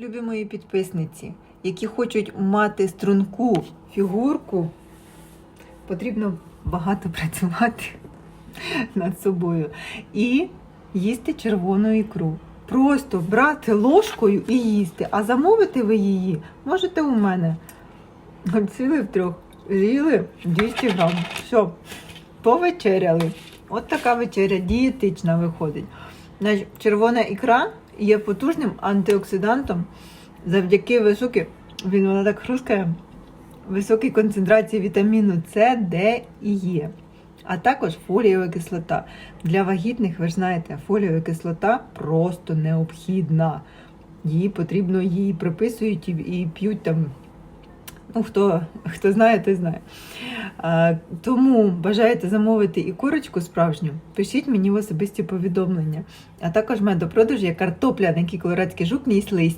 Любі мої підписниці, які хочуть мати струнку фігурку, потрібно багато працювати над собою і їсти червону ікру. Просто брати ложкою і їсти, а замовити ви її можете у мене. Ціли втрьох, з'їли 200 грам. Все, повечеряли. От така вечеря дієтична виходить. Червона ікра є потужним антиоксидантом завдяки високій, він вона так хрускає, високій концентрації вітаміну С, Д і Е. А також фолієва кислота. Для вагітних, ви ж знаєте, фолієва кислота просто необхідна. Її потрібно, її приписують і п'ють там. Ну, хто, хто знає, той знає. А, тому бажаєте замовити і курочку справжню, пишіть мені в особисті повідомлення. А також в мене до продажу є картопля, на якій колорадський жук ніс листя.